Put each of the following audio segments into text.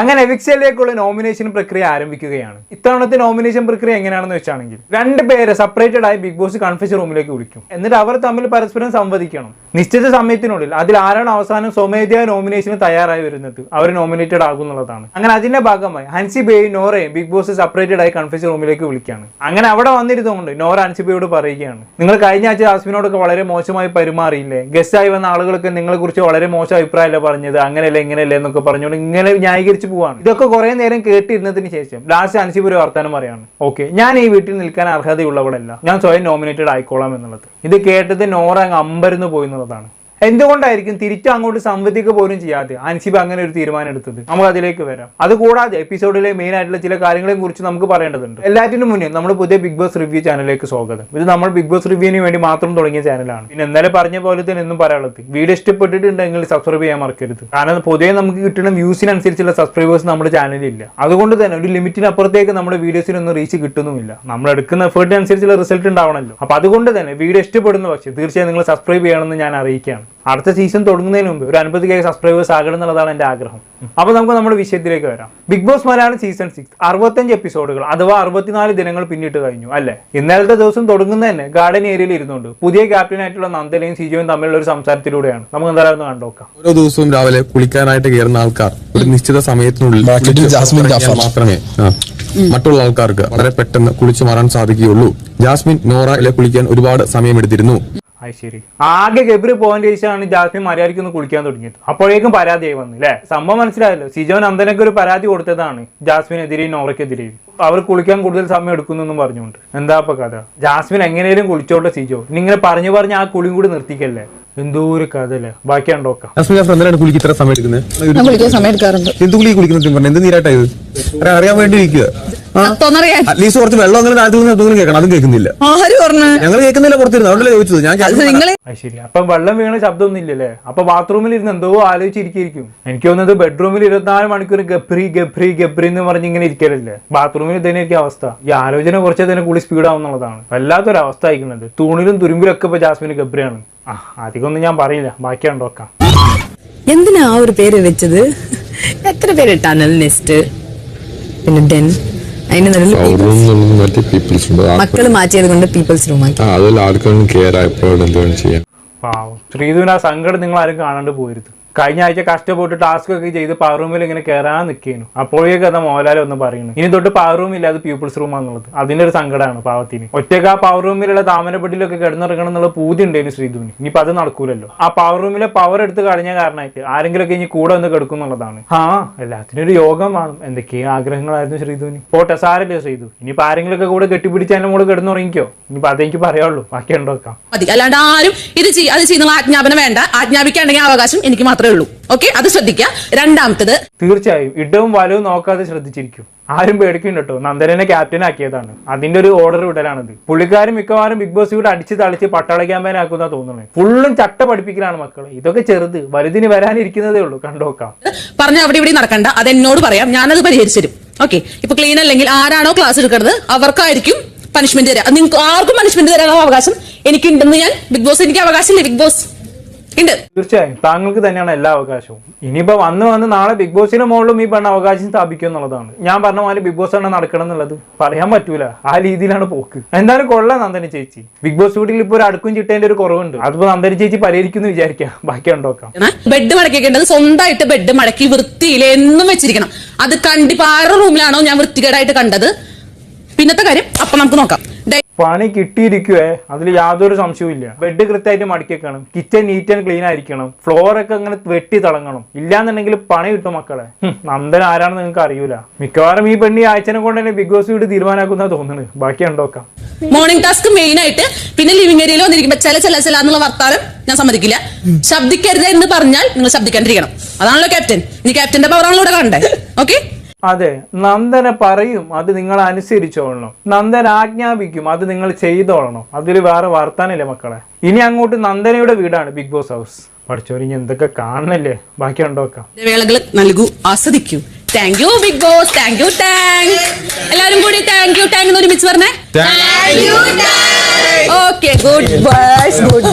അങ്ങനെ എവിക്സിലേക്കുള്ള നോമിനേഷൻ പ്രക്രിയ ആരംഭിക്കുകയാണ്. ഇത്തവണത്തെ നോമിനേഷൻ പ്രക്രിയ എങ്ങനെയാണെന്ന് വെച്ചാണെങ്കിൽ രണ്ട് പേരെ സെപ്പറേറ്റഡ് ആയി ബിഗ് ബോസ് കൺഫ്യൂഷൻ റൂമിലേക്ക് വിളിക്കും. എന്നിട്ട് അവർ തമ്മിൽ പരസ്പരം സംവദിക്കണം. നിശ്ചിത സമയത്തിനുള്ളിൽ അതിൽ ആരാണ് അവസാനം സ്വമേധയാ നോമിനേഷന് തയ്യാറായി വരുന്നത്? അവർ നോമിനേറ്റഡ് ആകും എന്നുള്ളതാണ് അങ്ങനെ അതിന്റെ ഭാഗമായി ഹൻസി ബേ നോറയും ബിഗ് ബോസ് സെപ്പറേറ്റഡ് ആയി കൺഫ്യൂഷൻ റൂമിലേക്ക് വിളിക്കുകയാണ്. അങ്ങനെ അവിടെ വന്നിരുന്നുകൊണ്ട് നോറ ഹൻസിബയോട് പറയുകയാണ് നിങ്ങൾ കഴിഞ്ഞ ആഴ്ച ജാസ്മിനോടൊക്കെ വളരെ മോശമായി പെരുമാറിയില്ലേ? ഗസ്റ്റ് ആയി വന്ന ആളുകളൊക്കെ നിങ്ങളെ കുറിച്ച് വളരെ മോശം അഭിപ്രായമല്ല പറഞ്ഞത്? അങ്ങനെയല്ല ഇങ്ങനെയല്ല എന്നൊക്കെ പറഞ്ഞുകൊണ്ട് ഇങ്ങനെ ന്യായീകരിച്ച് പോവാണ്. ഇതൊക്കെ കുറെ നേരം കേട്ടിരുന്നതിന് ശേഷം ലാസ്റ്റ് ഹൻസിബ് ഒരു വർത്തമാനം പറയാണ് ഓക്കെ ഞാൻ ഈ വീട്ടിൽ നിൽക്കാൻ അർഹതയുള്ളവളല്ല. ഞാൻ സ്വയം നോമിനേറ്റഡ് ആയിക്കോളാം എന്നുള്ളത്. ഇത് കേട്ടത് നോറ അമ്പരന്ന് പോയി എന്നുള്ളതാണ്. എന്തുകൊണ്ടായിരിക്കും തിരിച്ചു അങ്ങോട്ട് സംവദിക്കുക പോലും ചെയ്യാതെ? അൻസിബ് അങ്ങനെ ഒരു തീരുമാനം എടുത്തത്. നമ്മൾ അതിലേക്ക് വരാം. അതുകൂടാതെ എപ്പിസോഡിലെ മെയിൻ ആയിട്ടുള്ള ചില കാര്യങ്ങളെ കുറിച്ച് നമുക്ക് പറയേണ്ടതുണ്ട്. എല്ലാറ്റിനും മുന്നേ നമ്മൾ പുതിയ ബിഗ് ബോസ് റിവ്യൂ ചാനലിലേക്ക് സ്വാഗതം. ഇത് നമ്മൾ ബിഗ് ബോസ് റിവ്യൂവിന് വേണ്ടി മാത്രം തുടങ്ങിയ ചാനലാണ് പിന്നെ ഇന്നലെ പറഞ്ഞ പോലെ തന്നെ എന്നും പറയാനുള്ളത് വീഡിയോ ഇഷ്ടപ്പെട്ടിട്ടുണ്ടെങ്കിൽ സബ്സ്ക്രൈബ് ചെയ്യാൻ മറക്കരുത്. കാരണം പൊതുവെ നമുക്ക് കിട്ടുന്ന വ്യൂസിനനുസരിച്ചുള്ള സബ്സ്ക്രൈബേഴ്സ് നമ്മുടെ ചാനലില്ല അതുകൊണ്ട് തന്നെ ഒരു ലിമിറ്റിനപ്പുറത്തേക്ക് നമ്മുടെ വീഡിയോസിനൊന്നും റീച്ച് കിട്ടുന്നുമില്ല. നമ്മൾ എടുക്കുന്ന എഫേർട്ടിനനുസരിച്ചുള്ള റിസൾട്ട് ഉണ്ടാവണമല്ലോ. അപ്പൊ അതുകൊണ്ട് തന്നെ വീഡിയോ ഇഷ്ടപ്പെടുന്ന പക്ഷേ തീർച്ചയായും നിങ്ങൾ സബ്സ്ക്രൈബ് ചെയ്യണമെന്ന് ഞാൻ അറിയിക്കുകയാണ്. അടുത്ത സീസൺ തുടങ്ങുന്നതിന് മുമ്പ് ഒരു അൻപത് കെ സബ്സ്ക്രൈബേഴ്സ് ആകണം എന്നുള്ളതാണ് എന്റെ ആഗ്രഹം. അപ്പോൾ നമുക്ക് നമ്മുടെ വിഷയത്തിലേക്ക് വരാം. Big Boss Malayalam season six അറുപത്തഞ്ച് എപ്പിസോഡുകൾ അഥവാ അറുപത്തിനാല് ദിനങ്ങൾ പിന്നിട്ട് കഴിഞ്ഞു അല്ലേ? ഇന്നലത്തെ ദിവസം തുടങ്ങുന്ന തന്നെ ഗാർഡൻ ഏരിയയിൽ ഇരുന്നുകൊണ്ട് പുതിയ ക്യാപ്റ്റനായിട്ടുള്ള നന്ദനയും സിജോയും തമ്മിലുള്ള ഒരു സംസാരത്തിലൂടെയാണ്. നമുക്ക് എന്തായാലും കണ്ടോക്കാം ഓരോ ദിവസവും രാവിലെ കുളിക്കാനായിട്ട് കയറുന്ന ആൾക്കാർ ഒരു നിശ്ചിത സമയത്തിനുള്ളിൽ. മാത്രമേ മറ്റുള്ള ആൾക്കാർക്ക് വളരെ പെട്ടെന്ന് കുളിച്ചു മാറാൻ സാധിക്കുകയുള്ളൂ. ജാസ്മിൻ നോറയിലെ കുളിക്കാൻ ഒരുപാട് സമയമെടുത്തിരുന്നു. ശരി. ആകെ ഗബ്രി പോയിന്റ് ശേഷമാണ് ജാസ്മിൻ മര്യാദയ്ക്ക് ഒന്ന് കുളിക്കാൻ തുടങ്ങിയത്. അപ്പോഴേക്കും പരാതിയായി വന്നു അല്ലേ സംഭവം മനസ്സിലായല്ലോ. സിജോ നന്ദനക്ക് ഒരു പരാതി കൊടുത്തതാണ് ജാസ്മിനെതിരെയും നോറയ്ക്കെതിരെയും. അവർ കുളിക്കാൻ കൂടുതൽ സമയം എടുക്കുന്നു എന്നും പറഞ്ഞുകൊണ്ട്. എന്താ ഇപ്പൊ കഥ? ജാസ്മിൻ എങ്ങനെയും കുളിച്ചോട്ടെ സിജോ. ഇങ്ങനെ പറഞ്ഞു പറഞ്ഞ് ആ കുളിയും കൂടി നിർത്തിക്കല്ലേ? എന്തോ ഒരു കഥ അല്ലേ ബാക്കി ജാസ്മിൻ എന്തിനാണ് കുളിക്ക് ഇത്ര സമയം എടുക്കുന്നത്? കുളിക്കാൻ സമയം എടുക്കാറുണ്ട്. എന്ത് കുളി കുളിക്കുന്നത് പറഞ്ഞു? എന്ത് നീരാട്ടാ ഇത്? അറിയാൻ വേണ്ടി ഇരിക്കുക അറ്റ്ലീസ്റ്റ് കുറച്ച് വെള്ളം അങ്ങനെ എന്തെങ്കിലും കേൾക്കണം. അതും കേൾക്കുന്നില്ല. ഞങ്ങൾ കേൾക്കുന്നില്ല പുറത്തിരുന്നു. അതുകൊണ്ടല്ലേ ചോദിച്ചത്. ഞാൻ ശരി. അപ്പൊ വെള്ളം വീണ ശബ്ദമൊന്നും ഇല്ലല്ലേ അപ്പൊ ബാത്റൂമിൽ ഇരുന്ന് എന്തോ ആലോചിച്ചിരിക്കും എനിക്ക് തോന്നുന്നത് ബെഡ്റൂമിൽ ഇരുപത്തിനാല് മണിക്കൂർ ഗപ്രി ഗപ്രി ഗപ്രി എന്ന് പറഞ്ഞ് ഇങ്ങനെ ഇരിക്കലല്ലേ? ബാത്റൂമിൽ തന്നെ എനിക്ക് അവസ്ഥ. ഈ ആലോചന കുറച്ച് തന്നെ കൂടി സ്പീഡ് ആവുന്നുള്ളതാണ് വല്ലാത്തൊരു അവസ്ഥ അയക്കുന്നത് തൂണിലും തുരുമ്പിലും ഒക്കെ ഇപ്പൊ ജാസ്മിന് ഗബ്രിയാണ് ആ അധികമൊന്നും ഞാൻ പറയില്ല. ബാക്കി കണ്ടോക്കാം എന്തിനാ ആ ഒരു പേര് വെച്ചത്? എത്ര പേര് ടണൽ നെസ്റ്റ്? പിന്നെ ഡെൻ? അതിന്റെ നടുവിൽ റൂം പീപ്പിൾസ് ഉണ്ട്. ആ- മക്കൾ മാറ്റിയത് കൊണ്ട് പീപ്പിൾസ് റൂം ആക്കി. ആ അതിൽ ആൾക്കാരും കെയർ ആയപ്പോഴും എന്താണ് ചെയ്യാൻ പാവം. ശ്രീധുവിന് ആ സങ്കടം നിങ്ങൾ ആരും കാണാണ്ട് പോയിരുന്നു കഴിഞ്ഞ ആഴ്ച കഷ്ടപ്പെട്ട് ടാസ്ക് ഒക്കെ ചെയ്ത് പവർ റൂമിൽ ഇങ്ങനെ കയറാൻ നിൽക്കുന്നു അപ്പോഴേക്ക് അത് മോഹൻലാൽ ഒന്ന് പറയുന്നു ഇനി തൊട്ട് പവർ റൂം ഇല്ലാതെ പീപ്പിൾസ് റൂം ആണെന്നുള്ളത് അതിന്റെ ഒരു സങ്കടമാണ് പാവത്തിന്. ഒറ്റയ്ക്ക് ആ പവർ റൂമിലുള്ള താമരപ്പെട്ടിലൊക്കെ കിടന്നിറങ്ങണം എന്നുള്ള പൂതി ഉണ്ടായിരുന്നു ശ്രീധുവിന്. ഇനിയിപ്പോ അത് നടക്കൂലല്ലോ. ആ പവർ റൂമിലെ പവർ എടുത്ത് കളഞ്ഞ കാരണമായിട്ട് ആരെങ്കിലുമൊക്കെ ഇനി കൂടെ ഒന്ന് കിടക്കും എന്നുള്ളതാണ്. ആ എല്ലാത്തിനും ഒരു യോഗം വേണം. എന്തൊക്കെയാ ആഗ്രഹങ്ങളായിരുന്നു ശ്രീധുവിന്? പോട്ടെ സാരല്ലേ ശ്രീധു. ഇനിയിപ്പോ ആരെങ്കിലുമൊക്കെ കൂടെ കെട്ടിപ്പിടിച്ച് അതിന്റെ കൂടെ കിടന്നുറങ്ങിക്കോ. ഇനിയിപ്പോ അതെനിക്ക് പറയാനുള്ളൂ. ബാക്കി ഉണ്ടോക്കാം അല്ലാണ്ട് ആരും ഇത് അത് ചെയ്യുന്ന ആജ്ഞാപനം വേണ്ട. ആജ്ഞാപിക്കാണ്ടെങ്കിൽ അവകാശം എനിക്ക് മാത്രമേ ഉള്ളൂ ഓക്കെ അത് ശ്രദ്ധിക്കുക. രണ്ടാമത്തത് തീർച്ചയായും. ഇടവും വലവും നോക്കാതെ ശ്രദ്ധിച്ചിരിക്കും. ആരും പേടിക്കും കേട്ടോ. നന്ദനെ ക്യാപ്റ്റൻ ആക്കിയതാണ്. അതിന്റെ ഒരു ഓർഡർ വിടലാണിത്. പുള്ളിക്കാരൻ മിക്കവാറും ബിഗ് ബോസ് കൂടെ അടിച്ച് തളിച്ച് പട്ടാള ക്യാമ്പയിൻ ആക്കുന്ന തോന്നുന്നത്. ഫുള്ളും ചട്ട പഠിപ്പിക്കലാണ് മക്കളെ. ഇതൊക്കെ ചെറുത്. വലുതിന് വരാനിരിക്കുന്നതേ ഉള്ളൂ. കണ്ടോക്കാം. പറഞ്ഞ അവിടെ ഇവിടെ നടക്കണ്ട. അത് എന്നോട് പറയാം. ഞാനത് പരിഹരിച്ചു തരും. ഓക്കെ ഇപ്പൊ ക്ലീൻ അല്ലെങ്കിൽ ആരാണോ ക്ലാസ് എടുക്കുന്നത് അവർക്കായിരിക്കും പണിഷ്മെന്റ് തരാം. നിങ്ങൾക്ക് ആർക്കും പണിഷ്മെന്റ് തരാനുള്ള അവകാശം എനിക്കുണ്ടെന്ന് ഞാൻ ബിഗ് ബോസ് എനിക്ക് അവകാശമില്ലേ ബിഗ് ബോസ് ഉണ്ട്. തീർച്ചയായും. താങ്കൾക്ക് തന്നെയാണ് എല്ലാ അവകാശവും. ഇനിയിപ്പോ വന്ന് വന്ന് നാളെ ബിഗ് ബോസിന്റെ മുകളിലും ഈ പറഞ്ഞ അവകാശം സ്ഥാപിക്കും എന്നുള്ളതാണ്. ഞാൻ പറഞ്ഞ പോലെ ബിഗ് ബോസ് ആണ് നടക്കണം എന്നുള്ളത് പറയാൻ പറ്റൂല. ആ രീതിയിലാണ് പോക്ക്. എന്തായാലും കൊള്ളാം നന്ദന ചേച്ചി. ബിഗ് ബോസ് വീട്ടിൽ ഇപ്പൊ ഒരു അടുക്കും ചിട്ടേന്റെ ഒരു കുറവുണ്ട്. അതിപ്പോ നന്ദന ചേച്ചി പരിഹരിക്കുന്നു വിചാരിക്കാം. ബാക്കി ഉണ്ടോക്കാം ബെഡ് മടക്കിക്കേണ്ടത് സ്വന്തമായിട്ട് ബെഡ് മടക്കി വൃത്തിയിൽ എന്നും വെച്ചിരിക്കണം. അത് കണ്ടിപ്പോ ആറ് റൂമിലാണോ ഞാൻ വൃത്തികേടായിട്ട് കണ്ടത്? പിന്നത്തെ കാര്യം അപ്പൊ നമുക്ക് നോക്കാം. പണി കിട്ടിയിരിക്കുവേ അതിൽ യാതൊരു സംശയവും ഇല്ല. ബെഡ് കൃത്യമായിട്ട് മടക്കിയേക്കണം കിച്ചൺ നീറ്റ് ആൻഡ് ക്ലീൻ ആയിരിക്കണം. ഫ്ലോർ ഒക്കെ അങ്ങനെ വെട്ടി തിളങ്ങണം. ഇല്ലാന്നുണ്ടെങ്കിൽ പണി കിട്ടും മക്കളെ. നന്ദൻ ആരാണെന്ന് നിങ്ങൾക്ക് അറിയൂല. മിക്കവാറും ഈ പെണ്ണി ആഴ്ചനെ കൊണ്ട് തന്നെ ബിഗ് ബോസ് വീട് തീരുമാനാക്കുന്ന തോന്നുന്നത്. ബാക്കി ഉണ്ടോക്കാം മോർണിംഗ് ടാസ്ക് മെയിൻ ആയിട്ട് പിന്നെ ലിവിംഗ് ഏരിയയിൽ വന്നിരിക്കുമ്പോ ചില ചില ചില എന്നുള്ള വർത്താനം ഞാൻ സമ്മതിക്കില്ല. ശബ്ദിക്കരുത് എന്ന് പറഞ്ഞാൽ നിങ്ങൾ ശബ്ദിക്കാണ്ടിരിക്കണം. അതാണല്ലോ ക്യാപ്റ്റൻ ഇനി ക്യാപ്റ്റന്റെ പവറാണല്ലോ ഇവിടെ കണ്ടേ ഓക്കെ അതെ നന്ദന പറയും അത് നിങ്ങൾ അനുസരിച്ചോളണം. നന്ദൻ ആജ്ഞാപിക്കും അത് നിങ്ങൾ ചെയ്തോളണം. അതിൽ വേറെ വാർത്താനില്ല മക്കളെ. ഇനി അങ്ങോട്ട് നന്ദനയുടെ വീടാണ് ബിഗ് ബോസ് ഹൗസ്. പഠിച്ചോരിഞ്ഞ് എന്തൊക്കെ കാണണല്ലേ? ബാക്കി ഉണ്ടോക്കാം വേളകൾ നൽകൂ ആസ്വദിക്കൂ. Thank you Big Boss thank you thank എല്ലാരും കൂടി താങ്ക് യു താങ്ക് എന്ന് ഒരുമിച്ച് പറഞ്ഞേ? ഓക്കെ ഗുഡ് ബോയ്സ് ഗുഡ്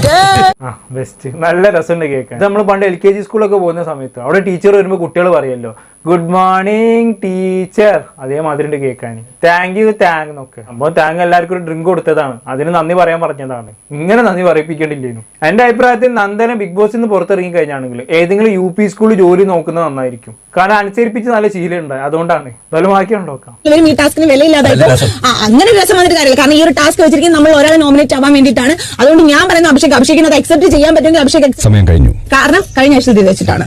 ആ ബെസ്റ്റ് നല്ല രസമുണ്ട് കേൾക്കാൻ. നമ്മൾ പണ്ട് എൽ കെ ജി സ്കൂളൊക്കെ പോകുന്ന സമയത്ത് അവിടെ ടീച്ചർ വരുമ്പോൾ കുട്ടികൾ പറയല്ലോ ഗുഡ് മോർണിംഗ് ടീച്ചർ അതേമാതിരി ഉണ്ട് കേൾക്കാൻ. താങ്ക് യു താങ്ക് നോക്ക് അപ്പോൾ താങ്ക് എല്ലാവർക്കും ഒരു ഡ്രിങ്ക് കൊടുത്തതാണ്. അതിന് നന്ദി പറയാൻ പറഞ്ഞതാണ്. ഇങ്ങനെ നന്ദി പറയിപ്പിക്കേണ്ടില്ലേനു. എന്റെ അഭിപ്രായത്തിൽ നന്ദനെ ബിഗ് ബോസിൽ നിന്ന് പുറത്തിറങ്ങി കഴിഞ്ഞാണെങ്കിൽ ഏതെങ്കിലും യു പി സ്കൂളിൽ ജോലി നോക്കുന്നത് നന്നായിരിക്കും. കാരണം അനുസരിപ്പിച്ച് നല്ല ശീലമുണ്ട്. ഉണ്ട് അതുകൊണ്ടാണ്. എന്തായാലും ബാക്കി ഉണ്ടോക്കാം ഈ ടാസ്കിന് വിലയില്ലാതായിട്ട് അങ്ങനെ രസം വന്നിട്ട് കാര്യമില്ല. കാരണം ഈ ഒരു ടാസ്ക് വെച്ചിരിക്കുന്നത് നമ്മൾ ഒരാളെ നോമിനേറ്റ് ആവാൻ വേണ്ടിയിട്ടാണ്. അതുകൊണ്ട് ഞാൻ പറയുന്ന അഭിഷേക്. അഭിഷേകിനത് അക്സെപ്റ്റ് ചെയ്യാൻ പറ്റുമെങ്കിൽ അഭിഷേക് സമയം കഴിഞ്ഞു. കാരണം കഴിഞ്ഞ ആഴ്ച ഇത് വെച്ചിട്ടാണ്.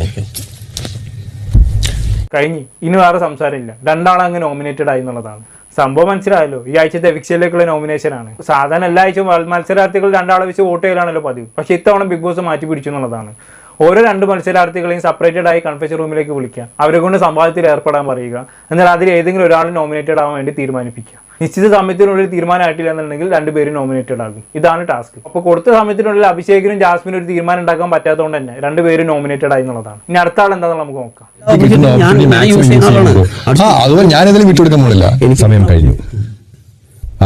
കഴിഞ്ഞ്. ഇനി വേറെ സംസാരമില്ല. രണ്ടാളും അങ്ങ് നോമിനേറ്റഡ് ആയി എന്നുള്ളതാണ്. സംഭവം മനസ്സിലായല്ലോ. ഈ ആഴ്ചത്തെ നോമിനേഷൻ ആണ്. സാധാരണ എല്ലാ ആഴ്ചയും മത്സ- മത്സരാർത്ഥികൾ രണ്ടാളെ വെച്ച് വോട്ട് ചെയ്യലാണല്ലോ പതിവ്. പക്ഷെ ഇത്തവണ ബിഗ് ബോസ് മാറ്റി പിടിച്ചു എന്നുള്ളതാണ്. ഓരോ രണ്ട് മത്സരാർത്ഥികളെയും സെപ്പറേറ്റഡ് ആയി കൺഫെഷൻ റൂമിലേക്ക് വിളിക്കുക. അവരെ കൊണ്ട് സംവാദത്തിൽ ഏർപ്പെടാൻ പറയുക. എന്നാൽ അതിൽ ഏതെങ്കിലും ഒരാൾ നോമിനേറ്റഡ് ആവാൻ വേണ്ടി തീരുമാനിപ്പിക്കുക. നിശ്ചിത സമയത്തിനുള്ളിൽ തീരുമാനമായിട്ടില്ല എന്നുണ്ടെങ്കിൽ രണ്ടുപേരും നോമിനേറ്റഡ് ആകും. ഇതാണ് ടാസ്ക് അപ്പോൾ കൊടുത്ത സമയത്തിനുള്ളിൽ അഭിഷേകിനും ജാസ്മിനും ഒരു തീരുമാനം ഉണ്ടാക്കാൻ പറ്റാത്തതുകൊണ്ട് തന്നെ രണ്ടുപേരും നോമിനേറ്റഡ് ആയി എന്നുള്ളതാണ്. ഇനി അടുത്ത ആൾ എന്താണെന്ന് നമുക്ക് നോക്കാം. അതുപോലെ ഞാൻ ഇതിൽ വിട്ടുകൊടുക്കാൻ പോണില്ല. സമയം കഴിഞ്ഞു.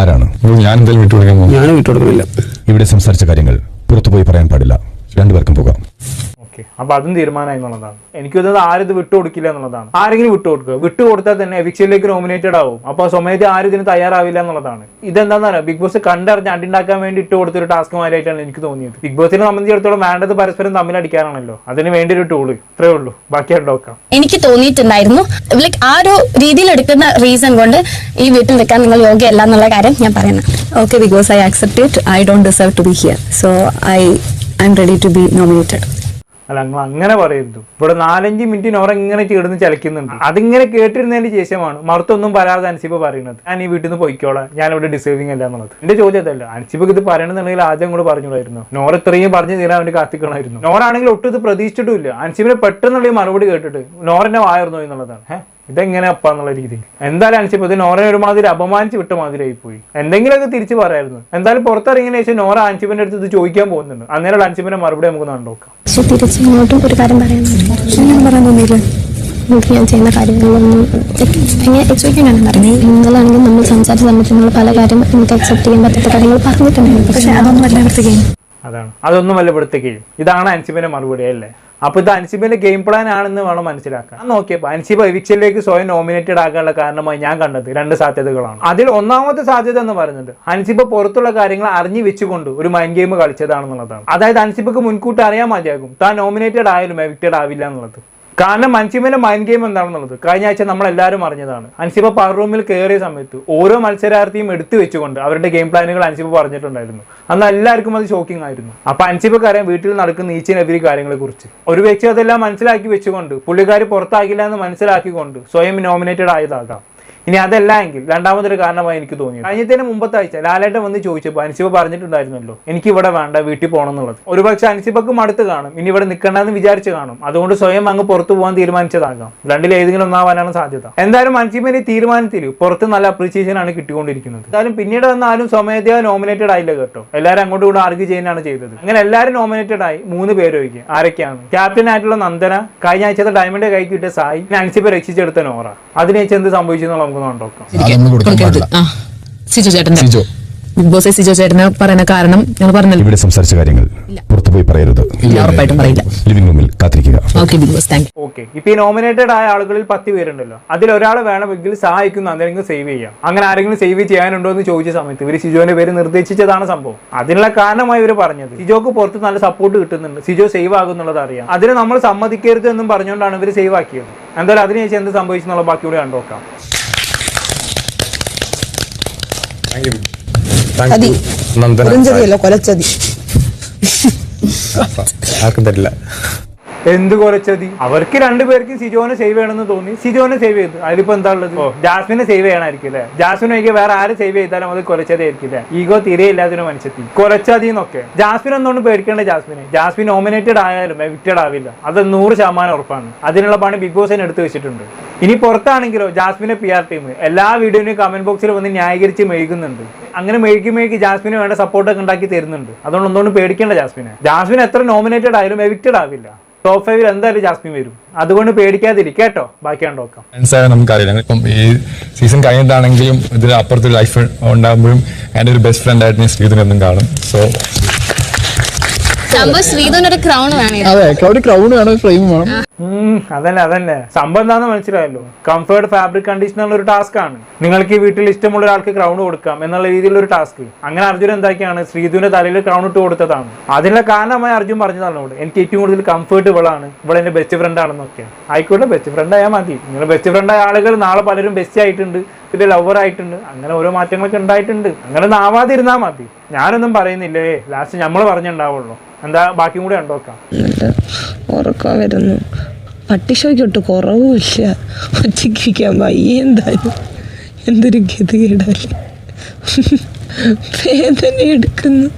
ആരാണ്? ഞാൻ എന്തായാലും വിട്ടുകൊടുക്കാൻ പോകും ഞാൻ വിട്ടുകൊടുക്കുന്നില്ല ഇവിടെ സംസാരിച്ച കാര്യങ്ങൾ പുറത്തുപോയി പറയാൻ പാടില്ല. രണ്ടുപേർക്കും പോകാം. ഓക്കെ. അപ്പൊ അതും തീരുമാനമായി എന്നുള്ളതാണ്. എനിക്ക് തോന്നുന്നത് ആരും ഇത് വിട്ടുകൊടുക്കില്ല എന്നുള്ളതാണ്. ആരെങ്കിലും വിട്ടുകൊടുക്കുക. വിട്ടുകൊടുത്താൽ തന്നെ എവിക്ഷനിലേക്ക് നോമിനേറ്റഡ് ആവും. അപ്പോൾ സ്വമേധ ആരും ഇതിന് തയ്യാറാവില്ല എന്നുള്ളതാണ്. ഇതെന്താണെന്ന് അറിയാം ബിഗ് ബോസ് കണ്ടറിഞ്ഞ് അടിണ്ടാക്കാൻ വേണ്ടി ഇട്ട് കൊടുത്തൊരു ടാസ്ക് മാതിരിയായിട്ടാണ് എനിക്ക് തോന്നിയത്. ബിഗ് ബോസിനെ സംബന്ധിച്ചിടത്തോളം വേണ്ടത് പരസ്പരം തമ്മിൽ അടിക്കാനാണല്ലോ. അതിന് വേണ്ടി ഒരു ടൂൾ ഇത്രേ ഉള്ളൂ. ബാക്കി ഉണ്ടോക്കാം എനിക്ക് തോന്നിയിട്ടുണ്ടായിരുന്നു. ലൈക്ക് ആ ഒരു രീതിയിൽ എടുക്കുന്ന റീസൺ കൊണ്ട് ഈ വീട്ടിൽ നിൽക്കാൻ നിങ്ങൾ യോഗ്യല്ല എന്നുള്ള കാര്യം ഞാൻ പറയുന്നത് okay because I accept it I don't deserve to be here so I I am ready to be nominated. അല്ല നിങ്ങൾ അങ്ങനെ പറയുന്നു. ഇവിടെ നാലഞ്ച് മിനിറ്റ് നോറ ഇങ്ങനെ ചേർന്ന് ചലിക്കുന്നുണ്ട്. അതിങ്ങനെ കേട്ടിരുന്നതിന് ശേഷമാണ് മറുത്തൊന്നും പറയാതെ അൻസിബ് പറയുന്നത്. ഞാൻ ഈ വീട്ടിൽ നിന്ന് പോയിക്കോളാം. ഞാൻ ഇവിടെ ഡിസേർവിംഗ് അല്ല എന്നുള്ളത്. എന്റെ ചോദ്യം അതല്ല. ഇത് പറയണമെന്നുണ്ടെങ്കിൽ ആദ്യം കൂടെ പറഞ്ഞോളായിരുന്നു നോർ ഇത്രയും പറഞ്ഞു തീരാൻ വേണ്ടി കാത്തിക്കണമായിരുന്നു. നോറാണെങ്കിൽ ഒട്ടും ഇത് പ്രതീക്ഷിച്ചിട്ടുമില്ല. അൻസിബിനെ പെട്ടെന്നുള്ള മറുപടി കേട്ടിട്ട് നോറിന്റെ വായർന്നു എന്നുള്ളതാണ്. ഏഹ് ഇതെങ്ങനെ അപ്പ എന്നുള്ള രീതിയിൽ? എന്തായാലും അനുസരിച്ച് ഇത് നോറ ഒരുമാതിരി അപമാനിച്ച് വിട്ട മാതിരി ആയി പോയി എന്തെങ്കിലുമൊക്കെ തിരിച്ച് പറയായിരുന്നു. എന്തായാലും പുറത്തിറങ്ങിയതിനു ശേഷം നോറ അൻസിബിന്റെ അടുത്ത് ഇത് ചോദിക്കാൻ പോകുന്നുണ്ട്. അന്നേരം അൻസിബിന്റെ മറുപടി നമുക്ക് കണ്ടോക്കാം പക്ഷെ തിരിച്ച് ഇങ്ങോട്ടും ഒരു കാര്യം പറയാൻ എനിക്ക് ഞാൻ ചെയ്യുന്ന കാര്യങ്ങളിലൊന്നും എക്സ്പെക്ട് പറയുന്നത്? നിങ്ങളാണെങ്കിൽ നമ്മൾ സംസാരിച്ച സമയത്ത് നിങ്ങൾ പല കാര്യം നമുക്ക് അക്സെപ്റ്റ് ചെയ്യാൻ പറ്റാത്ത കാര്യങ്ങൾ പറഞ്ഞിട്ടുണ്ടായിരുന്നു. പക്ഷെ അതൊന്നും ഗെയിം അതാണ്. അതൊന്നും വല്ലപ്പെടുത്തുകയും ഇതാണ് അൻസിബിന്റെ മറുപടി അല്ലേ? അപ്പൊ ഇത് അൻസിബിന്റെ ഗെയിം പ്ലാൻ ആണെന്ന് വേണം മനസ്സിലാക്കാൻ. ഞാൻ നോക്കിയപ്പോ അൻസിബ് എവിക്ഷനിലേക്ക് സ്വയം നോമിനേറ്റഡ് ആക്കാനുള്ള കാരണമായി ഞാൻ കണ്ടത് രണ്ട് സാധ്യതകളാണ്. അതിൽ ഒന്നാമത്തെ സാധ്യത എന്ന് പറയുന്നത് അൻസിബ പുറത്തുള്ള കാര്യങ്ങൾ അറിഞ്ഞു വെച്ചുകൊണ്ട് ഒരു മൈൻഡ് ഗെയിം കളിച്ചതാണെന്നുള്ളതാണ്. അതായത് അൻസിബക്ക് മുൻകൂട്ടി അറിയാൻ മതിയാകും. താൻ നോമിനേറ്റഡ് ആയാലും എവിക്റ്റഡ് ആവില്ല എന്നുള്ളത്. കാരണം അൻസിമിന്റെ മൈൻഡ് ഗെയിം എന്താണെന്നുള്ളത് കഴിഞ്ഞ ആഴ്ച നമ്മൾ എല്ലാവരും അറിഞ്ഞതാണ് അൻസിബ പവർ റൂമിൽ കയറിയ സമയത്ത് ഓരോ മത്സരാർത്ഥിയും എടുത്തു വെച്ചുകൊണ്ട് അവരുടെ ഗെയിം പ്ലാനുകൾ അൻസിബ പറഞ്ഞിട്ടുണ്ടായിരുന്നു. അന്ന് എല്ലാവർക്കും അത് ഷോക്കിംഗ് ആയിരുന്നു. അപ്പൊ അൻസിബക്ക് അറിയാം വീട്ടിൽ നടക്കുന്ന ഈച്ചിനെതിരെ കാര്യങ്ങളെ കുറിച്ച്. ഒരു വ്യക്തി അതെല്ലാം മനസ്സിലാക്കി വെച്ചുകൊണ്ട് പുള്ളിക്കാർ പുറത്താക്കില്ല എന്ന് മനസ്സിലാക്കിക്കൊണ്ട് സ്വയം നോമിനേറ്റഡ് ആയതാകാം. ഇനി അതല്ല എങ്കിൽ രണ്ടാമതൊരു കാരണമായി എനിക്ക് തോന്നി കഴിഞ്ഞതിന് മുമ്പത്തെ ആഴ്ച ലാലേട്ടൻ വന്ന് ചോദിച്ചപ്പോൾ അനുസിബ പറഞ്ഞിട്ടുണ്ടായിരുന്നല്ലോ എനിക്ക് ഇവിടെ വേണ്ട വീട്ടിൽ പോകണം എന്നുള്ളത് ഒരുപക്ഷെ അൻസിബക്ക് മടുത്ത് കാണും ഇനി ഇവിടെ നിൽക്കണ്ടെന്ന് വിചാരിച്ച് കാണും. അതുകൊണ്ട് സ്വയം അങ്ങ് പുറത്തു പോകാൻ തീരുമാനിച്ചതാകാം. രണ്ടിൽ ഏതെങ്കിലും ഒന്നാവാനാണ് സാധ്യത. എന്തായാലും അനുസിബിന്റെ തീരുമാനത്തിൽ പുറത്ത് നല്ല അപ്രീസിയേഷൻ ആണ് കിട്ടിക്കൊണ്ടിരിക്കുന്നത്. എന്തായാലും പിന്നീട് വന്നാലും സ്വമേധയാ നോമിനേറ്റഡ് ആയില്ല കേട്ടോ. എല്ലാവരും അങ്ങോട്ടും കൂടെ ആർഗ്യൂ ചെയ്യാനാണ് ചെയ്തത്. അങ്ങനെ എല്ലാവരും നോമിനേറ്റഡ് ആയി മൂന്ന് പേര് ഒഴിക്കുക ആരൊക്കെയാണ്? ക്യാപ്റ്റൻ ആയിട്ടുള്ള നന്ദന കഴിഞ്ഞ ആഴ്ചത്തെ ഡയമണ്ട് കൈ കിട്ടിയ സായി അൻസിബ രക്ഷിച്ചെടുത്ത നോറ. അതിനെ എന്ത് സംഭവിച്ചു എന്നുള്ള നമുക്ക് ആ സിജു ചേട്ടന്റെ ബിഗ് ബോസ് സിജു ചേട്ടനെ പറയുന്ന കാരണം ഞങ്ങൾ പറഞ്ഞില്ല. ഇവിടെ സംസാരിച്ച കാര്യങ്ങൾ പുറത്തുപോയി പറയരുത്. ഉറപ്പായിട്ടും പറയില്ല. ലിവിംഗ് റൂമിൽ കാത്തിരിക്കുക. Okay Big Boss thank okay. ഇപ്പൊ ഈ നോമിനേറ്റഡ് ആയ ആളുകളിൽ പത്ത് പേരുണ്ടല്ലോ. അതിൽ ഒരാൾ വേണമെങ്കിൽ സഹായിക്കുന്ന എന്തെങ്കിലും സേവ് ചെയ്യാം. അങ്ങനെ ആരെങ്കിലും സേവ് ചെയ്യാനുണ്ടോ എന്ന് ചോദിച്ച സമയത്ത് ഇവർ സിജോന്റെ പേര് നിർദ്ദേശിച്ചതാണ് സംഭവം. അതിനുള്ള കാരണമായി ഇവർ പറഞ്ഞത്. സിജോക്ക് പുറത്ത് നല്ല സപ്പോർട്ട് കിട്ടുന്നുണ്ട്. സിജോ സേവ് ആകുന്നുള്ളത് അറിയാം. അതിന് നമ്മൾ സമ്മതിക്കരുത് എന്നും പറഞ്ഞുകൊണ്ടാണ് ഇവർ സേവ് ആക്കിയത്. എന്തായാലും അതിനുശേഷം എന്ത് സംഭവിച്ചെന്നുള്ള ബാക്കി കൂടി കണ്ടോക്കാം താങ്ക് യു നന്ദന. കുറിഞ്ചതിയല്ല കൊലച്ചതി. ആർക്കും തരില്ല. എന്ത് കുറച്ചതി? അവർക്ക് രണ്ടുപേർക്കും സിജോനെ സേവ് ചെയ്യണമെന്ന് തോന്നി. സിജോനെ സേവ് ചെയ്തു. അതിലിപ്പോ എന്താ ഉള്ളത്? ജാസ്മിനെ സേവ് ചെയ്യണമായിരിക്കും അല്ലെ? ജാസ്മിനെ ഒഴികെ വേറെ ആരെ സേവ് ചെയ്താലും അത് കുറച്ചതായിരിക്കില്ല ഈഗോ തീരെ ഇല്ലാത്തൊരു മനുഷ്യത്തി. കുറച്ചതി എന്നൊക്കെ ജാസ്മിൻ എന്തുകൊണ്ട് പേടിക്കേണ്ട ജാസ്മിനെ. ജാസ്മിൻ നോമിനേറ്റഡ് ആയാലും എവിക്റ്റഡ് ആവില്ല. അത് നൂറ് ശതമാനം ഉറപ്പാണ്. അതിനുള്ള പണി ബിഗ് ബോസിന് എടുത്തു വെച്ചിട്ടുണ്ട്. ഇനി പുറത്താണെങ്കിലോ ജാസ്മിനെ പി ആർ ടീം എല്ലാ വീഡിയോയിലും കമന്റ് ബോക്സിൽ വന്ന് ന്യായീകരിച്ച് മെഴുകുന്നുണ്ട്. അങ്ങനെ മെഴുകി മെഴുകി ജാസ്മിന് വേണ്ട സപ്പോർട്ടൊക്കെ ഉണ്ടാക്കി തരുന്നുണ്ട്. അതുകൊണ്ട് ഒന്നുകൊണ്ട് പേടിക്കേണ്ട ജാസ്മിനെ. ജാസ്മിൻ എത്ര നോമിനേറ്റഡ് ആയാലും എവിക്റ്റഡ് ആവില്ല. ടോപ്പ് ഫൈവിൽ എന്തായാലും ജാസ്മിൻ വരും. അതുകൊണ്ട് പേടിക്കാതിരിക്കും കേട്ടോ? ബാക്കിയാണ് നോക്കാം. നമുക്കറിയില്ല. ഇപ്പം ഈ സീസൺ കഴിഞ്ഞിട്ടാണെങ്കിലും ഇതിന് അപ്പുറത്തൊരു ലൈഫ് ഉണ്ടാകുമ്പോഴും എന്റെ ഒരു ബെസ്റ്റ് ഫ്രണ്ട് ആയിട്ട് ഞാൻ എന്നും കാണും. സോ സംഭവം ഒരു ക്രൗൺ വേണം. അതെ ഒരു ക്രൗഡ് വേണം ഫ്രെയിം വേണം. അതന്നെ അതന്നെ. സംഭവം എന്താണെന്ന് മനസ്സിലായല്ലോ. കംഫേർട്ട് ഫാബ്രിക് കണ്ടീഷണർ ഒരു ടാസ്ക് ആണ്. നിങ്ങൾക്ക് ഈ വീട്ടിൽ ഇഷ്ടമുള്ള ഒരാൾക്ക് ക്രൗൺ കൊടുക്കാം എന്നുള്ള രീതിയിലുള്ള ഒരു ടാസ്ക് അങ്ങനെ അർജുൻ എന്താക്കിയാണ്? ശ്രീധുവിന്റെ തലയിൽ ക്രൗൺ ഇട്ട് കൊടുത്തതാണ്. അതിനുള്ള കാരണമായി അർജുൻ പറഞ്ഞു അവിടെ എനിക്ക് ഏറ്റവും കൂടുതൽ കംഫേർട്ട് ഇവളാണ്. ഇവൾ എന്റെ ബെസ്റ്റ് ഫ്രണ്ട് ആണെന്നൊക്കെ. ആയിക്കോട്ടെ ബെസ്റ്റ് ഫ്രണ്ട് ആയാൽ മതി. നിങ്ങൾ ബെസ്റ്റ് ഫ്രണ്ട് ആയ ആളുകൾ നാളെ പലരും ബെസ്റ്റ് ആയിട്ടുണ്ട്. പിന്നെ ലവർ ആയിട്ടുണ്ട്. അങ്ങനെ ഓരോ മാറ്റങ്ങളൊക്കെ ഉണ്ടായിട്ടുണ്ട്. അങ്ങനെ ഒന്നും മതി. ഞാനൊന്നും പറയുന്നില്ലേ? ലാസ്റ്റ് നമ്മൾ പറഞ്ഞുണ്ടാവുള്ളൂ. എന്താ ബാക്കിയും കൂടെ ഉണ്ടോക്കാം ഉറക്കം വരുന്നു. പട്ടിഷോയ്ക്കൊട്ട് കുറവുമില്ല. ഒറ്റയ്ക്കിരിക്കാൻ വയ്യ എന്തായാലും. എന്തൊരു ഗതികേടല്ലേ. വേദന എടുക്കുന്നു.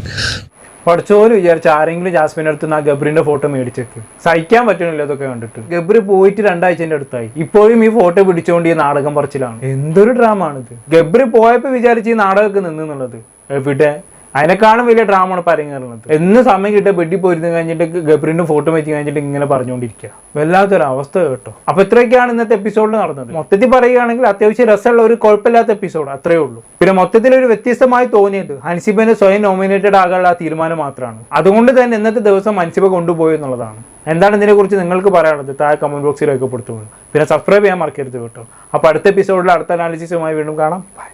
പഠിച്ചോൽ വിചാരിച്ച ആരെങ്കിലും ജാസ്മിന്റെ അടുത്ത് നിന്ന് ആ ഗബ്രിന്റെ ഫോട്ടോ മേടിച്ചേക്ക്. സഹിക്കാൻ പറ്റണില്ല ഇതൊക്കെ കണ്ടിട്ട്. ഗബ്രി പോയിട്ട് രണ്ടാഴ്ചന്റെ അടുത്തായി. ഇപ്പോഴും ഈ ഫോട്ടോ പിടിച്ചുകൊണ്ട് ഈ നാടകം പറച്ചിലാണ്. എന്തൊരു ഡ്രാമ ആണിത് ഗബ്രി പോയപ്പോ വിചാരിച്ച് ഈ നാടകമൊക്കെ നിന്നുള്ളത് എവിടെ? അതിനെക്കാളും വലിയ ഡ്രാമ ആണ് പരങ്ങേറുന്നത്. എന്ന് സമയം കിട്ടിയ പെട്ടി പോയിരുന്നു കഴിഞ്ഞിട്ട് ഗബ്രിന്റെ ഫോട്ടോ വെച്ച് കഴിഞ്ഞിട്ട് ഇങ്ങനെ പറഞ്ഞുകൊണ്ടിരിക്കുക. വല്ലാത്തൊരു അവസ്ഥ കേട്ടോ. അപ്പൊ ഇത്രയൊക്കെയാണ് ഇന്നത്തെ എപ്പിസോഡിൽ നടന്നത്. മൊത്തത്തിൽ പറയുകയാണെങ്കിൽ അത്യാവശ്യം രസമുള്ള ഒരു കുഴപ്പമില്ലാത്ത എപ്പിസോഡ് അത്രേ ഉള്ളൂ. പിന്നെ മൊത്തത്തിൽ ഒരു വ്യത്യസ്തമായി തോന്നിയത് ഹൻസിബന് സ്വയം നോമിനേറ്റഡ് ആകാനുള്ള ആ തീരുമാനം മാത്രമാണ്. അതുകൊണ്ട് തന്നെ ഇന്നത്തെ ദിവസം ഹൻസിബ കൊണ്ടുപോയി എന്നുള്ളതാണ്. എന്താണ് ഇതിനെക്കുറിച്ച് നിങ്ങൾക്ക് പറയാനുള്ളത്? താഴെ കമന്റ് ബോക്സിൽ രേഖപ്പെടുത്തുള്ളൂ പിന്നെ സബ്സ്ക്രൈബ് ചെയ്യാൻ മറക്കരുത് കേട്ടോ. അപ്പോൾ അടുത്ത എപ്പിസോഡിൽ അടുത്ത അനാലിസിസുമായി വീണ്ടും കാണാം. ബൈ